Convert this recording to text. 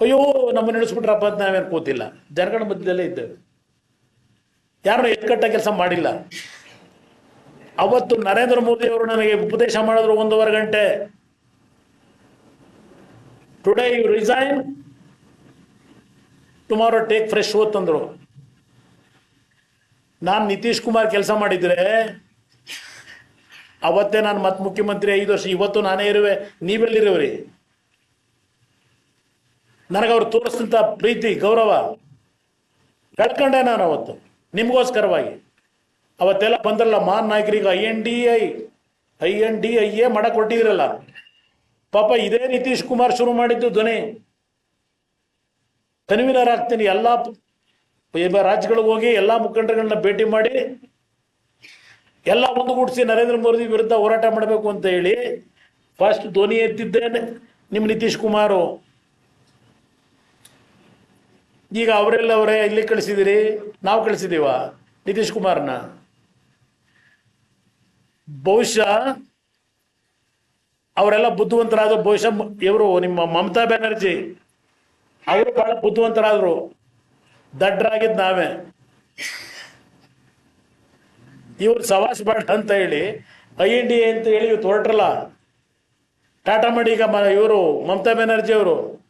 ಅಯ್ಯೋ, ನಮ್ಮ ನೆನೆಸ್ಬಿಟ್ರಪ್ಪ ಅಂತ ನಾವೇನು ಕೂತಿಲ್ಲ. ಜನಗಳ ಮಧ್ಯದಲ್ಲೇ ಇದ್ದೇವೆ ಯಾರು ಎತ್ಕಟ್ಟ ಕೆಲಸ ಮಾಡಿಲ್ಲ. ಅವತ್ತು ನರೇಂದ್ರ ಮೋದಿ ಅವರು ನನಗೆ ಉಪದೇಶ ಮಾಡಿದ್ರು ಒಂದೂವರೆ ಗಂಟೆ. Today you resign tomorrow take fresh ಅಂದರು. ನಾನು ನಿತೀಶ್ ಕುಮಾರ್ ಕೆಲಸ ಮಾಡಿದ್ರೆ, ಅವತ್ತೇ ನಾನು ಮತ್ತೆ ಮುಖ್ಯಮಂತ್ರಿ ಐದು ವರ್ಷ, ಇವತ್ತು ನಾನೇ ಇರುವೆ. ನೀವೆಲ್ಲಿರುವ್ರಿ ನನಗೆ ಅವ್ರು ತೋರಿಸಿದಂಥ ಪ್ರೀತಿ, ಗೌರವ ಕಳ್ಕೊಂಡೆ ನಾನು ಅವತ್ತು, ನಿಮಗೋಸ್ಕರವಾಗಿ. ಅವತ್ತೆಲ್ಲ ಬಂದ್ರಲ್ಲ, ಮಾನ್ ನಾಯಕರಿಗೆ I N D I I N D I A ಮಾಡಕ್ಕೆ ಕೊಟ್ಟಿದ್ರಲ್ಲ ಪಾಪ ಇದೇ ನಿತೀಶ್ ಕುಮಾರ್ ಶುರು ಮಾಡಿದ್ದು ಧ್ವನಿ. ಕನ್ವೀನರ್ ಆಗ್ತೀನಿ, ಎಲ್ಲ ರಾಜ್ಯಗಳಿಗೆ ಹೋಗಿ ಎಲ್ಲ ಮುಖಂಡರುಗಳನ್ನ ಭೇಟಿ ಮಾಡಿ, ಎಲ್ಲ ಒಂದುಗೂಡಿಸಿ ನರೇಂದ್ರ ಮೋದಿ ವಿರುದ್ಧ ಹೋರಾಟ ಮಾಡಬೇಕು ಅಂತ ಹೇಳಿ ಫಸ್ಟ್ ಧ್ವನಿ ಎತ್ತಿದ್ದೇನೆ ನಿಮ್ಮ ನಿತೀಶ್ ಕುಮಾರು. ಈಗ ಅವರೆಲ್ಲ ಅವರೇ ಇಲ್ಲಿ ಕಳಿಸಿದಿರಿ, ನಾವು ಕಳಿಸಿದೀವ? ನಿತೀಶ್ ಕುಮಾರ್ನ. ಬಹುಶಃ ಅವರೆಲ್ಲ ಬುದ್ಧಿವಂತರಾದ್ರು ಬಹುಶಃ ಇವರು ನಿಮ್ಮ ಮಮತಾ ಬ್ಯಾನರ್ಜಿ. ಅವರು ಬಹಳ ಬುದ್ಧಿವಂತರಾದ್ರು. ದಡ್ಡರಾಗಿದ್ದು ನಾವೇ. ಇವ್ರು ಸವಾಸ್ ಬೇಡ ಅಂತ ಹೇಳಿ, ಐ ಎನ್ ಅಂತ ಹೇಳಿ ಇವತ್ತು ಹೊರಟ್ರಲ್ಲ ಟಾಟಾ ಮಾಡಿ ಈಗ ಇವರು ಮಮತಾ ಬ್ಯಾನರ್ಜಿ ಅವರು.